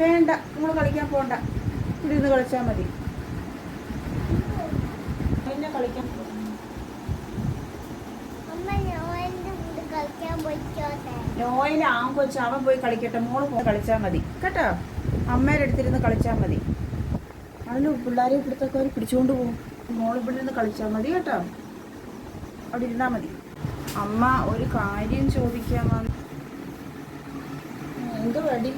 വേണ്ട നമ്മൾ കളിക്കാൻ പോണ്ട. ഇവിടെ ഇരുന്ന് കളിച്ചാൽ മതി. പിന്നെ കളിക്കാൻ നോയിന് ആങ്കൊച്ച് അവൻ പോയി കളിക്കട്ടെ. മോൾ പോയി കളിച്ചാൽ മതി. കേട്ടോ? അമ്മേടെ അടുത്തിരുന്ന് കളിച്ചാൽ മതി. അതിന് പിള്ളേരെ ഇവിടുത്തൊക്കെ പിടിച്ചുകൊണ്ട് പോകും. മോൾ ഇവിടെ ഇരുന്ന് കളിച്ചാൽ മതി കേട്ടോ? അവിടെ ഇരുന്നാ മതി. അമ്മ ഒരു കാര്യം ചോദിക്കാൻ വന്നു എന്ത് വടി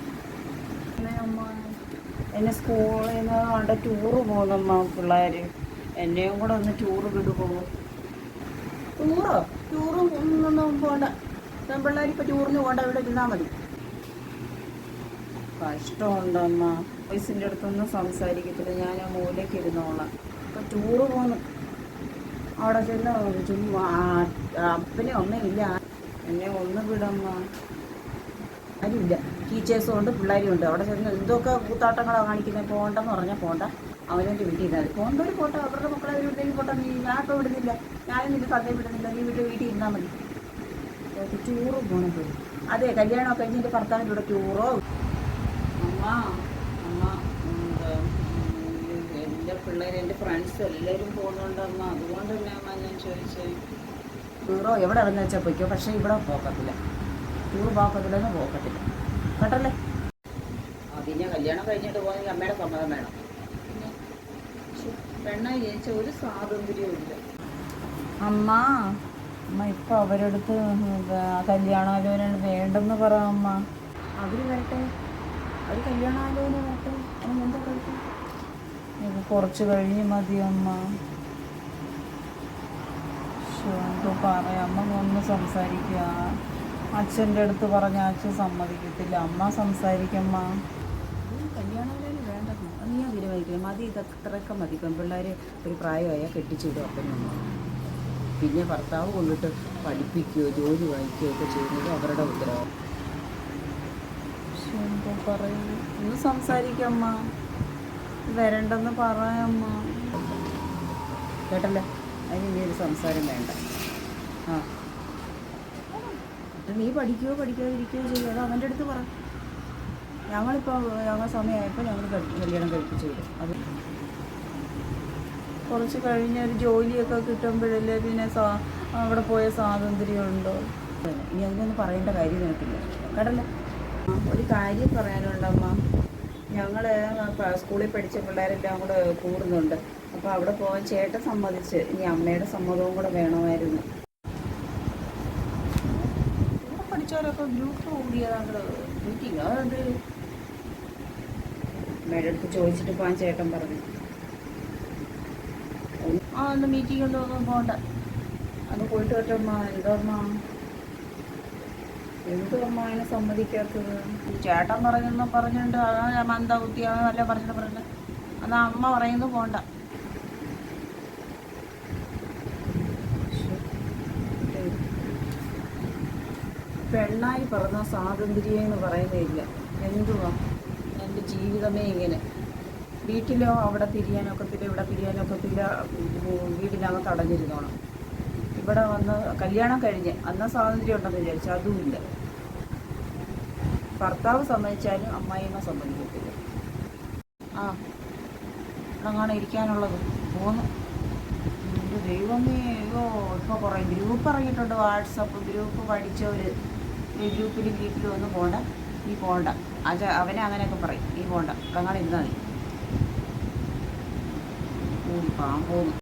എന്നെ അമ്മ എന്നെ സ്കൂളിൽ നിന്ന് കണ്ട ടൂറ് പോകുന്നമ്മ പിള്ളേർ എന്നെയും കൂടെ ഒന്ന് ടൂറ് വിടുമോ ടൂറോ ടൂറ് ഒന്നും പോകണ്ട പെൺപിള്ളേർ ഇപ്പോൾ ടൂറിന് പോകണ്ട ഇവിടെ ഇരുന്നാൽ മതി. കഷ്ടമുണ്ടമ്മ. വയസ്സിന്റെ അടുത്തൊന്നും സംസാരിക്കത്തില്ല. ഞാൻ ആ മൂലയ്ക്ക് ഇരുന്നോളാം. ഇപ്പം ടൂറ് പോകുന്നു അവിടെ ചെന്ന് ചുമ്മാ അപ്പനെ ഒന്നും ഇല്ല. എന്നെ ഒന്ന് വിടമ്മ. ആരുമില്ല ടീച്ചേഴ്സും ഉണ്ട് പിള്ളേരും ഉണ്ട്. അവിടെ ചെന്ന് എന്തൊക്കെ കൂത്താട്ടങ്ങളാണ് കാണിക്കുന്നത് പോകണ്ടെന്ന് പറഞ്ഞാൽ പോകണ്ട അവനെന്റെ വീട്ടിൽ ഇരുന്നാൽ പോകണ്ടവർ പോട്ടെ. അവരുടെ മക്കളെ ഒരു വീട്ടിലേക്ക് പോട്ടെ. നീ ഞാൻ ഇപ്പോൾ വിടുന്നില്ല. ഞാനും നിന്റെ സദ്യ വിടുന്നില്ല. നീ വീട്ടിൽ വീട്ടിൽ ഇരുന്നാൽ മതി. ടൂറ് പോകണം പോയി. അതെ കല്യാണമൊക്കെ കഴിഞ്ഞ് എന്റെ ഭർത്താവിന്റെ കൂടെ ടൂറോ? അമ്മ അമ്മ എന്റെ പിള്ളേർ എന്റെ ഫ്രണ്ട്സ് എല്ലാവരും പോകുന്നുണ്ടമ്മ അതുകൊണ്ടല്ലേ അമ്മ ഞാൻ ചോദിച്ചത് ടൂറോ? എവിടെ ഇറങ്ങി വെച്ചാൽ പോയിക്കോ? പക്ഷേ ഇവിടെ പോക്കത്തില്ല. ടൂർ പോക്കത്തില്ലെന്ന് പോക്കത്തില്ല. കേട്ടല്ലേ? പിന്നെ കല്യാണം കഴിഞ്ഞിട്ട് പോകുന്നെങ്കിൽ അമ്മയുടെ സമ്മതം വേണം. പിന്നെ? പെണ്ണായി ജനിച്ച ഒരു സ്വാതന്ത്ര്യവും ഇല്ല. അമ്മ അമ്മ ഇപ്പൊ അവരടുത്ത് കല്യാണാലോചന വേണ്ടെന്ന് പറ അമ്മ. അവർ വരട്ടെ. അവർ കല്യാണാലോചന വരട്ടെ. അതിന് എന്താ കഴിക്കും കുറച്ച് കഴിഞ്ഞ് മതി അമ്മ. എന്തോ പറയാം. അമ്മ ഒന്ന് സംസാരിക്കുക അച്ഛന്റെ അടുത്ത് പറഞ്ഞ അച്ഛൻ സമ്മതിക്കത്തില്ല. അമ്മ സംസാരിക്കമ്മ കല്യാണം വേണ്ടെന്ന് അത് ഞാൻ മതി ഇതൊക്കെ മതി. പെൺപിള്ളേർ ഒരു പ്രായമായാൽ കെട്ടിച്ചിടും അപ്പം പിന്നെ ഭർത്താവ് കൊണ്ടിട്ട് പഠിപ്പിക്കുകയോ ജോലി വാങ്ങിക്കുകയോ ഒക്കെ ചെയ്യുന്നത് അവരുടെ ഉത്തരവാദിത്വം. എന്തോ പറയുന്നു ഒന്ന് സംസാരിക്കമ്മ വരണ്ടെന്ന് പറയമ്മ കേട്ടല്ലേ? അതിന് ഇനി ഒരു സംസാരം വേണ്ട. ആ. നീ പഠിക്കുകയോ പഠിക്കാതിരിക്കുകയോ ചെയ്യുക അവന്റെ അടുത്ത് പറ. ഞങ്ങളിപ്പോൾ ഞങ്ങൾ സമയമായപ്പോൾ ഞങ്ങൾ കല്യാണം കഴിപ്പിച്ചു. വിടും അത് കുറച്ച് കഴിഞ്ഞ ഒരു ജോലിയൊക്കെ കിട്ടുമ്പോഴല്ലേ പിന്നെ സാ അവിടെ പോയ സ്വാതന്ത്ര്യമുണ്ടോ? ഇനി അതിനൊന്നും പറയേണ്ട കാര്യം നിനക്കില്ല. കേട്ടല്ല? ഒരു കാര്യം പറയാനുണ്ടമ്മ. ഞങ്ങൾ സ്കൂളിൽ പഠിച്ച പിള്ളേരെല്ലാം കൂടെ കൂടുന്നുണ്ട്. അപ്പോൾ അവിടെ പോകാൻ ചേട്ടൻ സമ്മതിച്ച്. ഇനി അമ്മയുടെ സമ്മതവും കൂടെ വേണമായിരുന്നു. ഇവിടെ പഠിച്ചവരൊക്കെ ഗ്രൂപ്പ് കൂടിയതാണ്ട് മീറ്റിംഗ് അതെന്ത് അമ്മയുടെ അടുത്ത് ചോദിച്ചിട്ട് പോകാൻ ചേട്ടൻ പറഞ്ഞു. ആ ഒന്ന് മീറ്റിംഗ് ഒന്നും ഒന്നും പോകണ്ട അന്ന് പോയിട്ട് പറ്റമ്മ എന്തോ അമ്മ എന്തും അതിനെ സമ്മതിക്കാത്തത്? ചേട്ടൻ പറയുന്ന പറഞ്ഞിട്ടുണ്ട് അതാ ഞാൻ മന്ദ കുത്തിയാണ് വല്ല പറഞ്ഞിട്ട് പറഞ്ഞിട്ട്. അന്ന് അമ്മ പറയുന്നു പോണ്ട. പെണ്ണായി പറഞ്ഞ സ്വാതന്ത്ര്യം എന്ന് പറയുന്നില്ല. എന്തുവാ? എന്റെ ജീവിതമേ ഇങ്ങനെ. വീട്ടിലോ അവിടെ തിരിയാനൊക്കത്തില്ല ഇവിടെ തിരിയാനൊക്കത്തില്ല വീടിനകത്ത് അടഞ്ഞിരുന്നോണം. ഇവിടെ വന്ന് കല്യാണം കഴിഞ്ഞ് അന്ന സ്വാതന്ത്ര്യം ഉണ്ടെന്ന് വിചാരിച്ചു അതുമില്ല. ഭർത്താവ് സമ്മതിച്ചാലും അമ്മായിമ്മ സമ്മതിക്കത്തില്ല. ആ അങ്ങനെ ഇരിക്കാനുള്ളത്. പോന്നു. ദൈവമേ അയ്യോ ഇപ്പോൾ കുറേ ഗ്രൂപ്പ് ഇറങ്ങിയിട്ടുണ്ട് വാട്സപ്പ് ഗ്രൂപ്പ് പഠിച്ചവർ ഗ്രൂപ്പിലും ഗ്രൂപ്പിൽ ഒന്നും പോണ്ട. നീ പോണ്ട. അജ അവനെ അങ്ങനെയൊക്കെ പറയും. നീ പോണ്ട. അങ്ങനെ ഇരുന്നാൽ മതി. പാമ്പോന്ന്